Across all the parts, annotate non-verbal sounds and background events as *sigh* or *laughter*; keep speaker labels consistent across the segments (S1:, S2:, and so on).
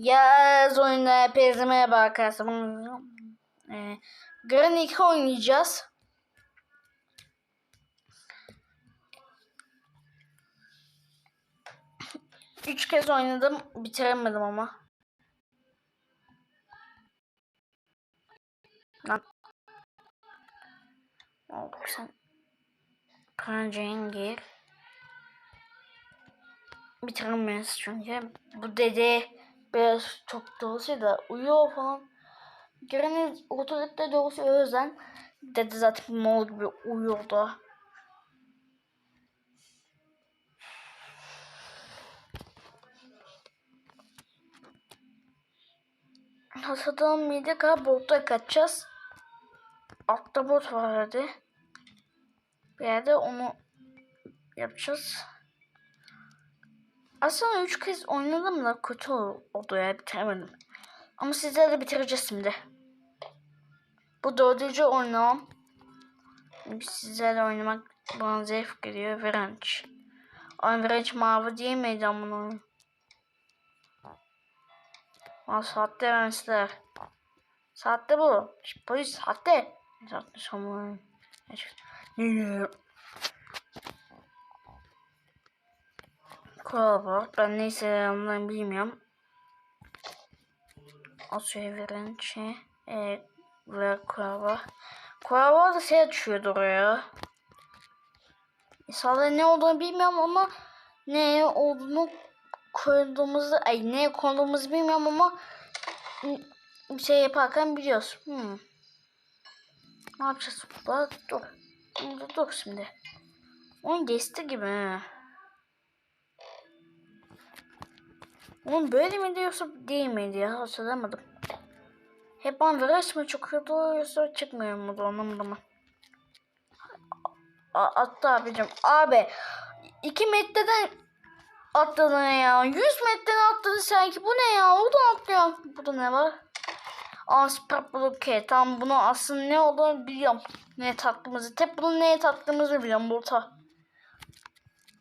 S1: Yaz oyunda hepinize merhaba arkadaşlar. Ee, Granny 2 oynayacağız. Üç kez oynadım. Bitiremedim ama. Lan. Ne oldu sen? Kancayın gir. Bitiremeyiz çünkü. Bu dede biraz çok da uyuyor falan. Granny otorite doğrusu o yüzden dede zaten mal gibi uyuyordu. Hasadan mıydı galiba bota kaçacağız. Altta bot var hadi. Bir yerde onu yapacağız. Aslında üç kez oynadım da kötü oldu ya bitiremedim. Ama sizlerle bitireceğiz şimdi. Bu dördüncü oynamam. Çünkü sizlerle oynamak bana zevk geliyor. Virenç. Ay Virenç mavi değil miydi amına? Aa saatte vermişler. Saatte bu. Polis saatte. Saatte sonra. Ne Kural var. Ben neyse ondan bilmiyorum. Asya veren şey. E, ve kural var. Kural var da şey düşüyordu oraya. İnsanlar ne olduğunu bilmiyorum ama ne olduğunu koyduğumuzu ay ne koyduğumuzu bilmiyorum ama bir şey yaparken biliyoruz. Hmm. Ne yapacağız burada? Dur. Burada dur şimdi. Onun geçti gibi. he. Onun böyle mi diyorsa değil miydi ya hatırlamadım. Hep bana mı çıkıyordu yoksa çıkmıyor mu da anlamadım. Attı abicim. Abi 2 metreden atladın ya. 100 metreden atladın sanki. Bu ne ya? Oradan atlıyor. Burada ne var? Bloke. Tamam bunu aslında ne olduğunu biliyorum. Ne taktığımızı. Tek bunun neye taktığımızı biliyorum. Burada.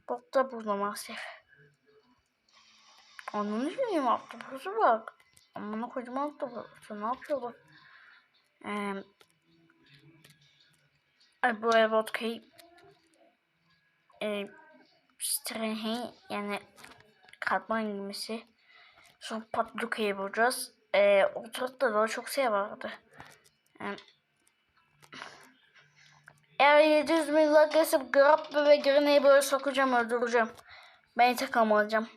S1: Bokta burada maalesef. Ananı bileyim ahtapot'a bak. Amına kocaman ahtapot. Ne yapıyor bak. Ee, ay bu ev vodkayı e, Strahi yani katman gemisi. Sonra patlukayı bulacağız. E, o tarafta daha çok şey vardı. E, eğer 700 bin kesip Grab ve Granny'i böyle sokacağım öldüreceğim. Ben intikam alacağım.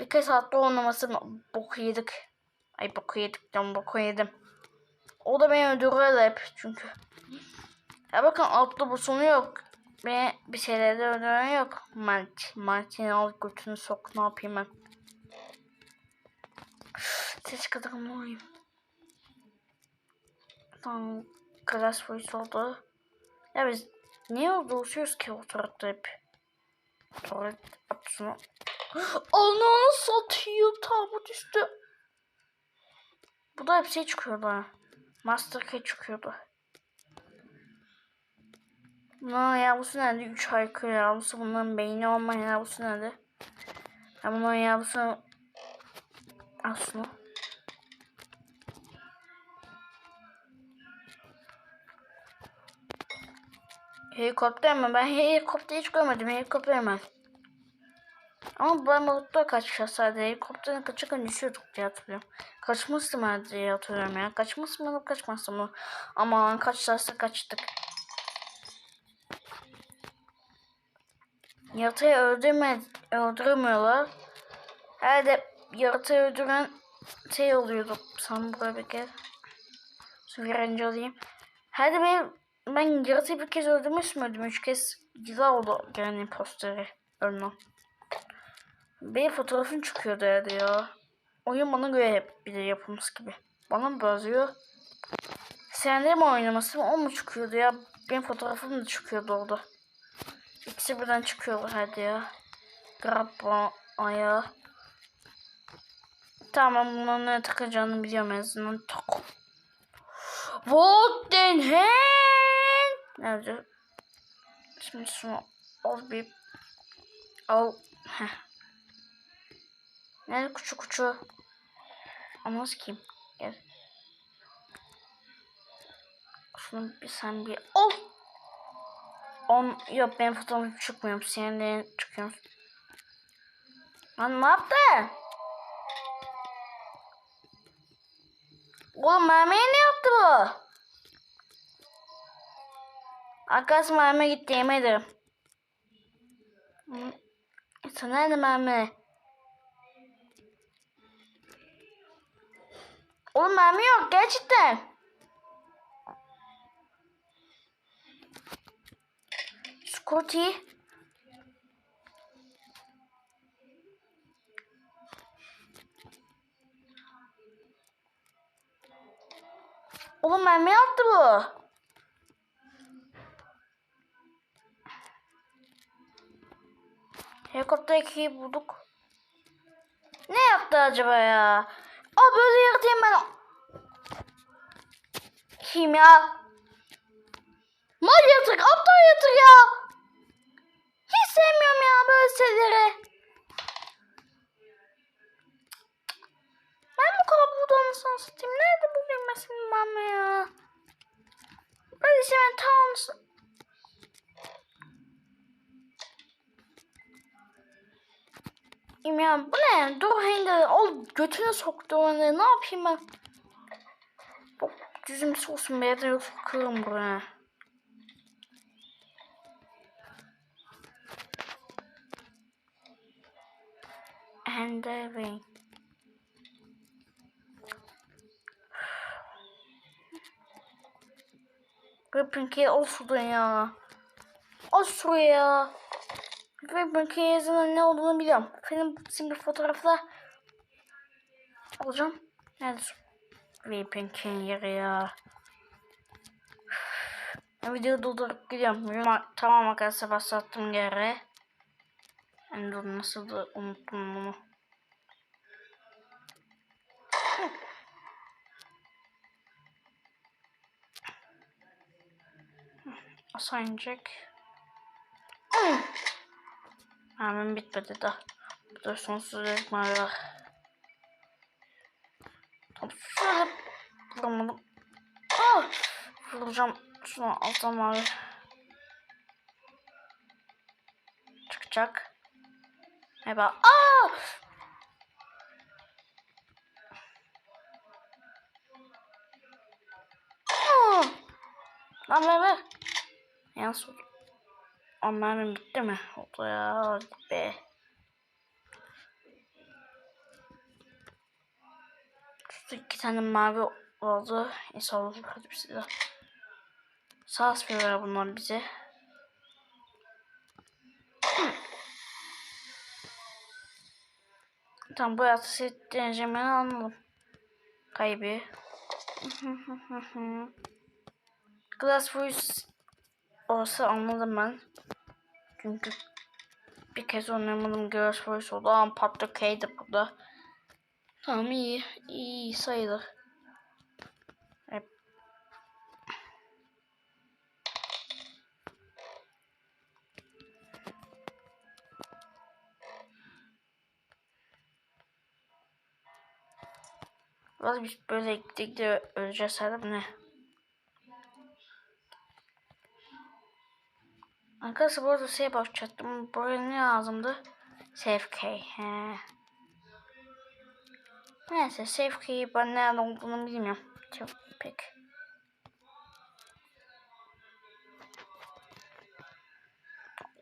S1: Birkaç saatte oynaması boku yedik. Ay boku yedik diyorum boku yedim. O da beni öldürüyor hep çünkü. Ya bakın altta bu sonu yok. Ve bir şeylerde öldüren yok. Mert, Mert'in al götünü sok ne yapayım ben. Ses kadar olayım. Tamam. Glass voice oldu. Ya biz niye uğraşıyoruz ki o tarafta hep? Tuvalet. Ananı satıyor tabut üstü. Bu da hep şey çıkıyordu. Master Key çıkıyordu. Bunların yavrusu nerede? Üç harika yavrusu. Bunların beyni olmayan yavrusu nerede? Ben bunların yavrusu... Aslında. Helikopter mi? Ben helikopter hiç görmedim. Helikopter mi? Ama ben balıkta kaçacağız sadece. Helikopterden kaçarken düşüyorduk diye hatırlıyorum. Kaçmıştım ben diye hatırlıyorum ya. Kaçmıştım mı kaçmazdım mı? Ama kaçlarsa kaçtık. Yaratığı öldürme, öldürmüyorlar. Herhalde yaratığı öldüren şey oluyordu. Sana buraya bir kez. Şu virenci alayım. Hadi ben, ben yaratığı bir kez öldürmüş müydüm? Üç kez güzel oldu yani posteri ölmem. Benim fotoğrafım çıkıyordu herhalde ya. Oyun bana göre hep bir de yapılmış gibi. Bana mı benziyor? Senle mi oynaması o mu çıkıyordu ya? Benim fotoğrafım da çıkıyordu orada. İkisi birden çıkıyorlar hadi ya. Grabba ayağı. Tamam bunların ne takacağını biliyorum en azından. Tak. What the hell? Nerede? Şimdi şunu al bir. Al. Heh. Nerede kuçu kuçu? Ama kim? Gel. Şunu bir sen bir ol. On yok ben fotoğrafım çıkmıyorum. Senin de çıkıyorum. Lan ne yaptı? Oğlum mermiye ne yaptı bu? Arkadaşlar mermi gitti yemedim. Hı. Sen nerede mermi? Oğlum mermi yok gerçekten. Scotty. Oğlum mermi attı bu. Helikopter 2'yi bulduk. Ne yaptı acaba ya? Aa böyle yaratayım ben. Kim ya? Mal yatık, aptal yatık ya. Hiç sevmiyorum ya böyle şeyleri. Ben bu burada anasını satayım. Nerede ben senin mama ya? Böyle şey ben Ya bu ne? Dur Hender ol götüne soktu onu. Ne yapayım ben? Bak düzüm olsun ya da yoksa kırarım buraya. Ender Ring. Ripinki ol şuradan ya. Al şuraya. Ripinki yazının ne olduğunu biliyorum. Benim şimdi fotoğrafla alacağım. Neredesin? Ripinki'nin yeri ya. Ben videoyu durdurup gidiyorum. Tamam arkadaşlar başlattım geri. Ben dur nasıl da unuttum bunu. İnecek. Hemen bitmedi daha. Bu da sonsuz ekmeği var. Tam şöyle vuramadım. Ah! Vuracağım. Şunu alsam abi. Çıkacak. Merhaba. Aa! Aa! Lan ver ver. Yalnız oldu. Onların bitti mi? Oldu ya. Be. İki tane mavi oldu. İnşallah hadi bir size. Sağ veriyor bunlar bize. Tam bu yatsı deneyeceğim ben anladım. Kaybı. *laughs* Glass Voice olsa anladım ben. Çünkü bir kez oynamadım Glass Voice oldu ama Patrick K'ydi burada. Tamam iyi. iyi sayılır. Hep. Biraz biz böyle gittik de öleceğiz herhalde ne? Arkadaşlar bu arada şey başlattım. Buraya ne lazımdı? He. Neyse key'i ben nerede olduğunu bilmiyorum. Çok pek.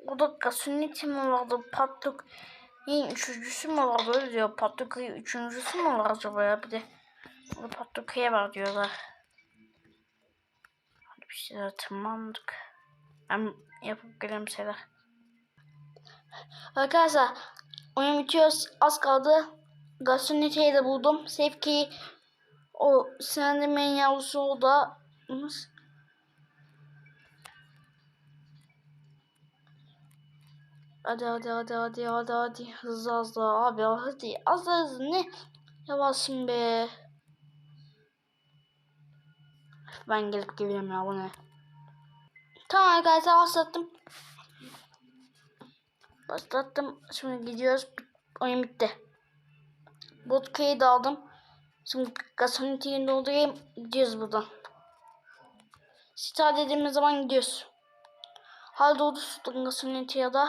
S1: O da Gasunity mi vardı? Patluk Yiyin üçüncüsü mü vardı öyle diyor. Patluk üçüncüsü mü var acaba ya bir de. O da Patluk var diyorlar. Hadi bir şeyler tırmandık. Ben yapıp şeyler. Arkadaşlar oyun bitiyor. Az kaldı. Gastonite'yi de buldum. Safe'yi o Slenderman yavrusu da Hadi hadi hadi hadi hadi hadi hızlı hızlı abi hadi az hızlı ne yavaşsın be. Ben gelip geliyorum ya bu ne. Tamam arkadaşlar başlattım. Başlattım. Şimdi gidiyoruz. Oyun bitti. Botkayı da aldım. Şimdi gazolintiyi doldurayım. Gidiyoruz buradan. Start dediğimiz zaman gidiyoruz. Hal doldu tutun gazolinti ya da.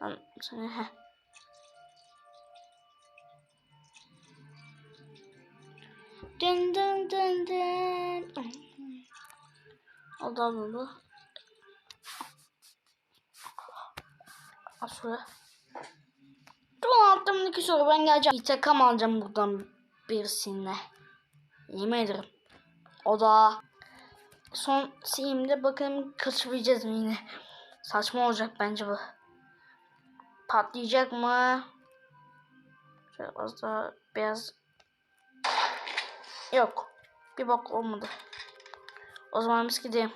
S1: Ben seni heh. Dın dın dın dın. Oldu oldu. Al şuraya. Dur altımdaki soru ben geleceğim. İntikam alacağım buradan birisine. Yemin ederim. O da son simde bakalım kaçıracağız mı yine. Saçma olacak bence bu. Patlayacak mı? Şöyle az daha beyaz. Yok. Bir bak olmadı. O zaman biz gidelim.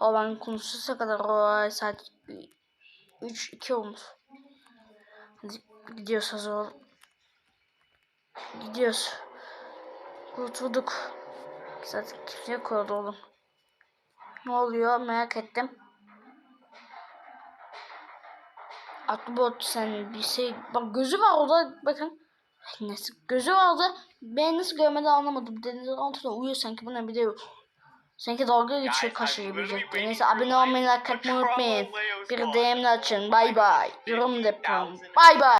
S1: O ben konuşursa kadar o saat 3 2 olmuş. Hadi gidiyoruz ol. Gidiyoruz. Kurtulduk. Zaten kimse yok oğlum. Ne oluyor merak ettim. Akbot sen bir şey bak gözü var orada bakın. Neyse gözü vardı. Ben nasıl görmedi anlamadım. Deniz altında uyuyor sanki buna bir de Sanki dalga geçiyor kaşıyabilecekti. Neyse abone olmayı like atmayı unutmayın. Bir DM'le açın. Bay bay. Yorum yapın. Bay bay.